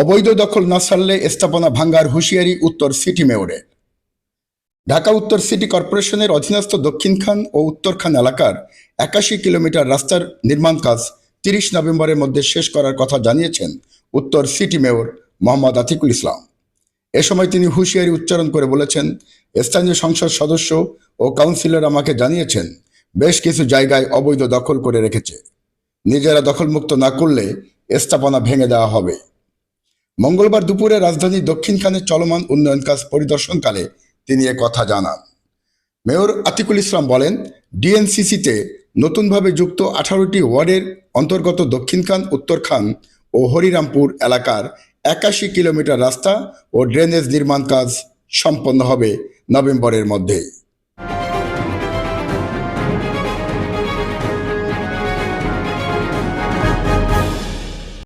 অবৈধ দখল না সারলে স্থাপনা ভাঙ্গার হুঁশিয়ারি উত্তর সিটি মেয়রের। ঢাকা উত্তর সিটি কর্পোরেশনের অধীনস্থ দক্ষিণখান ও উত্তরখান এলাকার একাশি কিলোমিটার রাস্তার নির্মাণ কাজ তিরিশ নভেম্বরের মধ্যে শেষ করার কথা জানিয়েছেন উত্তর সিটি মেয়র মোহাম্মদ আতিকুল ইসলাম। এ সময় তিনি হুঁশিয়ারি উচ্চারণ করে বলেছেন, স্থানীয় সংসদ সদস্য ও কাউন্সিলর আমাকে জানিয়েছেন, বেশ কিছু জায়গায় অবৈধ দখল করে রেখেছে। নিজেরা দখলমুক্ত না করলে স্থাপনা ভেঙে দেওয়া হবে। মঙ্গলবার দুপুরে রাজধানী দক্ষিণখানে চলমান উন্নয়ন কাজ পরিদর্শনকালে তিনি কথা জানান। মেয়র আতিকুল ইসলাম বলেন, ডিএনসিসিতে নতুনভাবে যুক্ত আঠারোটি ওয়ার্ডের অন্তর্গত দক্ষিণখান, উত্তরখান ও হরিরামপুর এলাকার একাশি কিলোমিটার রাস্তা ও ড্রেনেজ নির্মাণ কাজ সম্পন্ন হবে নভেম্বরের মধ্যেই।